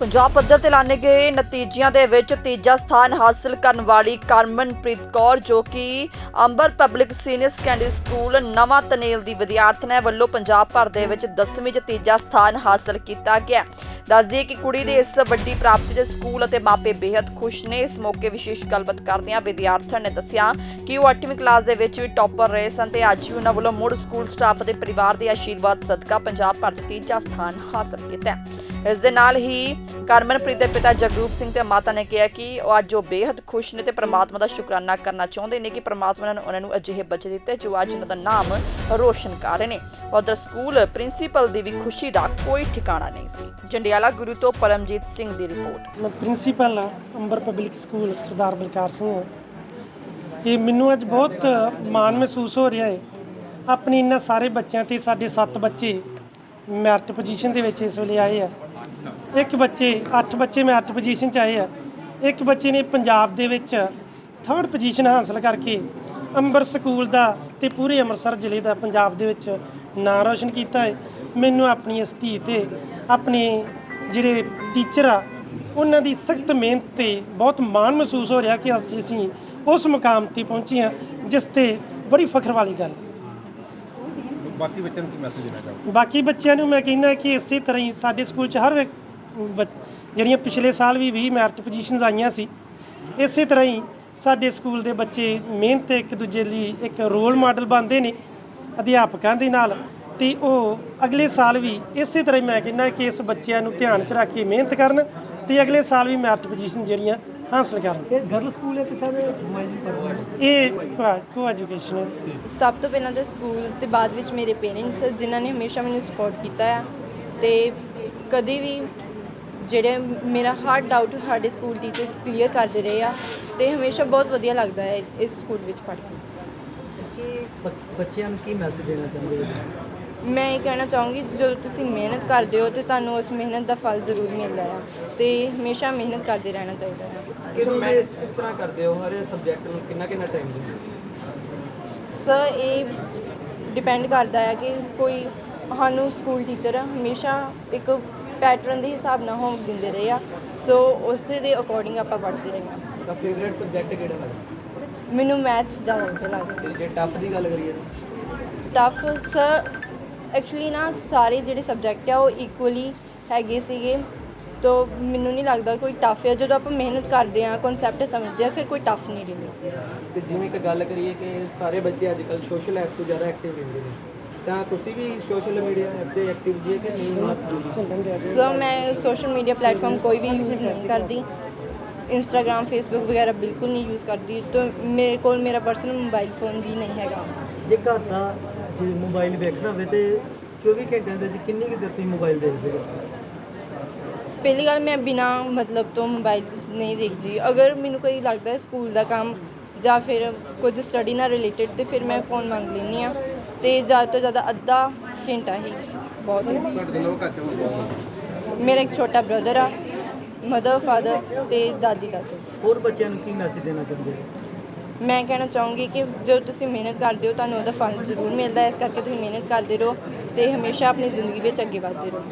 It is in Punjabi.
ਪੰਜਾਬ ਪੱਧਰ ਤੇ ਲਾਣੇ ਗਏ ਨਤੀਜਿਆਂ ਦੇ ਵਿੱਚ ਤੀਜਾ ਸਥਾਨ ਹਾਸਲ ਕਰਨ ਵਾਲੀ ਕਰਮਨਪ੍ਰੀਤ ਕੌਰ, ਜੋ ਕਿ Ambar public senior secondary school ਨਵਾਂ ਤਨੇਲ ਦੀ ਵਿਦਿਆਰਥਣ ਹੈ, ਵੱਲੋਂ ਪੰਜਾਬ ਭਰ ਦੇ ਵਿੱਚ 10ਵੀਂ 'ਚ ਤੀਜਾ ਸਥਾਨ ਹਾਸਲ ਕੀਤਾ ਗਿਆ। ਦੱਸਦੀ ਕਿ ਕੁੜੀ ਦੇ ਇਸ ਵੱਡੀ ਪ੍ਰਾਪਤੀ ਦੇ ਸਕੂਲ ਅਤੇ ਮਾਪੇ ਬੇहद ਖੁਸ਼ ਨੇ। ਇਸ ਮੌਕੇ ਵਿਸ਼ੇਸ਼ ਗੱਲਬਾਤ ਕਰਦਿਆਂ ਵਿਦਿਆਰਥਣ ਨੇ ਦੱਸਿਆ ਕਿ ਉਹ 8ਵੀਂ ਕਲਾਸ ਦੇ ਵਿੱਚ ਵੀ ਟੌਪਰ ਰਹੇ ਸਨ ਤੇ ਅੱਜ ਵੀ ਉਹਨਾਂ ਵੱਲੋਂ ਮੁੜ ਸਕੂਲ ਸਟਾਫ ਅਤੇ ਪਰਿਵਾਰ ਦੇ ਆਸ਼ੀਰਵਾਦ ਸਦਕਾ ਪੰਜਾਬ ਭਰ 'ਚ ਤੀਜਾ ਸਥਾਨ ਹਾਸਲ ਕੀਤਾ ਹੈ। ਇਸ ਦੇ ਨਾਲ ਹੀ ਕਰਮਨਪ੍ਰੀਤ ਦੇ ਪਿਤਾ ਜਗਰੂਪ ਸਿੰਘ ਤੇ ਮਾਤਾ ਨੇ ਕਿਹਾ ਕਿ ਉਹ ਅੱਜ ਉਹ ਬੇहद ਖੁਸ਼ ਨੇ ਤੇ ਪ੍ਰਮਾਤਮਾ ਦਾ ਸ਼ੁਕਰਾਨਾ ਕਰਨਾ ਚਾਹੁੰਦੇ ਨੇ ਕਿ ਪ੍ਰਮਾਤਮਾ ਨੇ ਉਹਨਾਂ ਨੂੰ ਅਜਿਹੇ ਬੱਚੇ ਦਿੱਤੇ ਜੋ ਅੱਜ ਉਹਨਾਂ ਦਾ ਨਾਮ ਰੋਸ਼ਨ ਕਰ ਰਹੇ ਨੇ। ਉਧਰ ਸਕੂਲ ਪ੍ਰਿੰਸੀਪਲ ਦੀ ਵੀ ਖੁਸ਼ੀ ਦਾ ਕੋਈ ਠਿਕਾਣਾ ਨਹੀਂ ਸੀ। ਜੰਡਿਆਲਾ ਗੁਰੂ ਤੋਂ ਪਰਮਜੀਤ ਸਿੰਘ ਦੀ ਰਿਪੋਰਟ। ਮੈਂ ਪ੍ਰਿੰਸੀਪਲ ਹਾਂ, ਅੰਬਰ ਪਬਲਿਕ ਸਕੂਲ, ਸਰਦਾਰ ਬਲਕਾਰ ਸਿੰਘ ਇਹ ਮੈਨੂੰ ਅੱਜ ਬਹੁਤ ਮਾਣ ਮਹਿਸੂਸ ਹੋ ਰਿਹਾ ਹੈ। ਆਪਣੀ ਇਹਨਾਂ ਸਾਰੇ ਬੱਚਿਆਂ ਤੇ ਸਾਡੇ 7 ਬੱਚੇ ਮੈਰਿਟ ਪੋਜੀਸ਼ਨ ਦੇ ਵਿੱਚ ਇਸ ਵੇਲੇ ਆਏ ਆ। ਇੱਕ ਬੱਚੇ 8 ਬੱਚੇ ਮੈਰਿਟ ਪੋਜੀਸ਼ਨ 'ਚ ਆਏ ਆ। ਇੱਕ ਬੱਚੇ ਨੇ ਪੰਜਾਬ ਦੇ ਵਿੱਚ ਥਰਡ ਪੋਜੀਸ਼ਨ ਹਾਸਲ ਕਰਕੇ ਅੰਬਰ ਸਕੂਲ ਦਾ ਤੇ ਪੂਰੇ ਅੰਮ੍ਰਿਤਸਰ ਜ਼ਿਲ੍ਹੇ ਦਾ ਪੰਜਾਬ ਦੇ ਵਿੱਚ ਨਾਂ ਰੋਸ਼ਨ ਕੀਤਾ ਹੈ। ਮੈਨੂੰ ਆਪਣੀ ਇਸ ਧੀ ਤੇ ਆਪਣੇ ਜਿਹੜੇ ਟੀਚਰ ਆ ਉਹਨਾਂ ਦੀ ਸਖਤ ਮਿਹਨਤ ਤੇ ਬਹੁਤ ਮਾਣ ਮਹਿਸੂਸ ਹੋ ਰਿਹਾ ਕਿ ਅੱਜ ਅਸੀਂ ਉਸ ਮੁਕਾਮ ਤੇ ਪਹੁੰਚੇ ਹਾਂ ਜਿਸ ਤੇ ਬੜੀ ਫਖਰ ਵਾਲੀ ਗੱਲ ਬਾਕੀ ਬੱਚਿਆਂ ਨੂੰ ਕੀ ਮੈਸੇਜ ਦੇਣਾ ਚਾਹੋਗੇ? ਬਾਕੀ ਬੱਚਿਆਂ ਨੂੰ ਮੈਂ ਕਹਿੰਦਾ ਕਿ ਇਸੇ ਤਰ੍ਹਾਂ ਹੀ ਸਾਡੇ ਸਕੂਲ 'ਚ ਹਰ ਬੱਚ- ਜਿਹੜੀਆਂ ਪਿਛਲੇ ਸਾਲ ਵੀ 20 ਮੈਰਿਟ ਪੋਜੀਸ਼ਨਸ ਆਈਆਂ ਸੀ ਇਸੇ ਤਰ੍ਹਾਂ ਹੀ ਸਾਡੇ ਸਕੂਲ ਦੇ ਬੱਚੇ ਮਿਹਨਤ ਇੱਕ ਦੂਜੇ ਲਈ ਇੱਕ ਰੋਲ ਮਾਡਲ ਬਣਦੇ ਨੇ ਅਧਿਆਪਕਾਂ ਦੇ ਨਾਲ ਤੇ ਉਹ ਅਗਲੇ ਸਾਲ ਵੀ ਇਸੇ ਤਰ੍ਹਾਂ ਹੀ ਮੈਂ ਕਹਿੰਦਾ ਕਿ ਇਸ ਬੱਚਿਆਂ ਨੂੰ ਧਿਆਨ 'ਚ ਰੱਖ ਕੇ ਮਿਹਨਤ ਕਰਨ ਤੇ ਅਗਲੇ ਸਾਲ ਵੀ ਮੈਰਿਟ ਪੋਜੀਸ਼ਨ ਜਿਹੜੀਆਂ ਹਾਸਲ ਕਰਨ। ਇਹ ਗਰਲ ਸਕੂਲ ਹੈ ਕਿ ਸਰ ਇਹ ਕੋ ਐਜੂਕੇਸ਼ਨ ਸਭ ਤੋਂ ਪਹਿਲਾਂ ਤਾਂ ਸਕੂਲ ਤੇ ਬਾਅਦ ਵਿੱਚ ਮੇਰੇ ਪੇਰੈਂਟਸ ਜਿਨ੍ਹਾਂ ਨੇ ਹਮੇਸ਼ਾ ਮੈਨੂੰ ਸਪੋਰਟ ਕੀਤਾ ਹੈ ਤੇ ਕਦੇ ਵੀ ਜਿਹੜੇ ਮੇਰਾ ਹਰ ਡਾਊਟ ਸਾਡੇ ਸਕੂਲ ਟੀਚਰ ਕਲੀਅਰ ਕਰਦੇ ਰਹੇ ਆ ਤੇ ਹਮੇਸ਼ਾ ਬਹੁਤ ਵਧੀਆ ਲੱਗਦਾ ਹੈ ਇਸ ਸਕੂਲ ਵਿੱਚ ਪੜ੍ਹ ਕੇ। ਕਿ ਬ- ਬੱਚਿਆਂ ਨੂੰ ਕੀ ਮੈਸੇਜ ਦੇਣਾ ਚਾਹੁੰਦੇ ਹੋ? ਮੈਂ ਇਹ ਕਹਿਣਾ ਚਾਹੂੰਗੀ ਜਦੋਂ ਤੁਸੀਂ ਮਿਹਨਤ ਕਰਦੇ ਹੋ ਤੇ ਤੁਹਾਨੂੰ ਉਸ ਮਿਹਨਤ ਦਾ ਫਲ ਜ਼ਰੂਰ ਮਿਲਦਾ ਹੈ ਤੇ ਹਮੇਸ਼ਾ ਮਿਹਨਤ ਕਰਦੇ ਰਹਿਣਾ ਚਾਹੀਦਾ ਹੈ। ਮੈਨੇਜ ਕਿਸ ਤਰ੍ਹਾਂ ਕਰਦੇ ਹੋ? ਹਰ ਸਬਜੈਕਟ ਨੂੰ ਕਿੰਨਾ ਕਿੰਨਾ ਟਾਈਮ ਦਿੰਦੇ ਹੋ? ਸਰ ਇਹ ਡਿਪੈਂਡ ਕਰਦਾ ਹੈ ਕਿ ਕੋਈ ਸਾਨੂੰ ਸਕੂਲ ਟੀਚਰ ਹਮੇਸ਼ਾ ਇੱਕ ਪੈਟਰਨ ਦੇ ਹਿਸਾਬ ਨਾਲ ਹੋਮਵਰਕ ਦਿੰਦੇ ਰਹੇ ਆ। ਸੋ ਉਸੇ ਦੇ ਅਕੋਰਡਿੰਗ ਆਪਾਂ ਪੜ੍ਹਦੇ ਰਹੇ ਹਾਂ। ਤਾਂ ਫੇਵਰੇਟ ਸਬਜੈਕਟ ਕਿਹੜਾ ਲੱਗਦਾ? ਮੈਨੂੰ ਮੈਥਸ ਜ਼ਿਆਦਾ ਵਧੀਆ ਲੱਗਦਾ। ਤੇ ਜੇ ਟਫ ਦੀ ਗੱਲ ਕਰੀਏ ਟਫ ਸਰ ਐਕਚੁਅਲੀ ਨਾ ਸਾਰੇ ਜਿਹੜੇ ਸਬਜੈਕਟ ਆ ਉਹ ਇਕੁਅਲੀ ਹੈਗੇ ਸੀਗੇ। ਤੋ ਮੈਨੂੰ ਨਹੀਂ ਲੱਗਦਾ ਕੋਈ ਟਫ ਹੈ ਜਦੋਂ ਆਪਾਂ ਮਿਹਨਤ ਕਰਦੇ ਆ ਕਨਸੈਪਟ ਸਮਝਦੇ ਆ ਫਿਰ ਕੋਈ ਟਫ ਨਹੀਂ ਰਹਿੰਦਾ। ਤੇ ਜਿਵੇਂ ਇੱਕ ਗੱਲ ਕਰੀਏ ਕਿ ਸਾਰੇ ਬੱਚੇ ਅੱਜ ਕੱਲ੍ਹ ਸੋਸ਼ਲ ਐਪ ਤੋਂ ਜ਼ਿਆਦਾ ਐਕਟਿਵ ਰਹਿੰਦੇ ਨੇ। ਤਾਂ ਤੁਸੀਂ ਵੀ ਸੋਸ਼ਲ ਮੀਡੀਆ ਐਪ ਤੇ ਐਕਟਿਵ ਜੀ ਕਿ ਨਹੀਂ ਮਤ ਸੋ ਮੈਂ ਸੋਸ਼ਲ ਮੀਡੀਆ ਪਲੇਟਫਾਰਮ ਕੋਈ ਵੀ ਯੂਜ਼ ਨਹੀਂ ਕਰਦੀ। ਇੰਸਟਾਗ੍ਰam ਫੇਸਬੁੱਕ ਵਗੈਰਾ ਬਿਲਕੁਲ ਨਹੀਂ ਯੂਜ਼ ਕਰਦੀ। ਤਾਂ ਮੇਰੇ ਕੋਲ ਮੇਰਾ ਪਰਸਨਲ ਮੋਬਾਈਲ ਫੋਨ ਵੀ ਨਹੀਂ ਹੈਗਾ। ਜੇ ਘਰ ਦਾ ਜੇ ਮੋਬਾਈਲ ਵੇਖਣਾ ਹੋਵੇ ਤੇ 24 ਘੰਟਿਆਂ ਦੇ ਵਿੱਚ ਕਿੰਨੀ ਕੁ ਦੇਰ ਤੁਸੀਂ ਮੋਬਾਈਲ ਦੇਖਦੇ ਹੋ? ਪਹਿਲੀ ਗੱਲ ਮੈਂ ਬਿਨਾ ਮਤਲਬ ਤੋਂ ਮੋਬਾਈਲ ਨਹੀਂ ਦੇਖਦੀ। ਅਗਰ ਮੈਨੂੰ ਕੋਈ ਲੱਗਦਾ ਹੈ ਸਕੂਲ ਦਾ ਕੰਮ ਜਾਂ ਫਿਰ ਕੁਝ ਸਟੱਡੀ ਨਾਲ ਰਿਲੇਟਡ ਤੇ ਫਿਰ ਮੈਂ ਫੋਨ ਮੰਗ ਲੈਂਦੀ ਆ ਤੇ ਜ਼ਿਆਦਾ ਤੋਂ ਜ਼ਿਆਦਾ ਅੱਧਾ ਘੰਟਾ ਹੀ ਬਹੁਤ ਹੈ। ਤੁਹਾਡੇ ਤੋਂ ਲੋਕ ਘੱਟ ਹੋਣ ਮੇਰਾ ਇੱਕ ਛੋਟਾ ਬ੍ਰਦਰ ਆ ਮਦਰ ਫਾਦਰ ਤੇ ਦਾਦੀ ਦਾਦਾ। ਹੋਰ ਬੱਚਿਆਂ ਨੂੰ ਕੀ ਮੈਸੇਜ ਦੇਣਾ ਚਾਹੁੰਦੇ ਹੋ? ਮੈਂ ਕਹਿਣਾ ਚਾਹੂੰਗੀ ਕਿ ਜਦੋਂ ਤੁਸੀਂ ਮਿਹਨਤ ਕਰਦੇ ਹੋ ਤੁਹਾਨੂੰ ਉਹਦਾ ਫਲ ਜ਼ਰੂਰ ਮਿਲਦਾ ਹੈ। ਇਸ ਕਰਕੇ ਤੁਸੀਂ ਮਿਹਨਤ ਕਰਦੇ ਰਹੋ ਤੇ ਹਮੇਸ਼ਾ ਆਪਣੀ ਜ਼ਿੰਦਗੀ ਵਿੱਚ ਅੱਗੇ ਵਧਦੇ ਰਹੋ।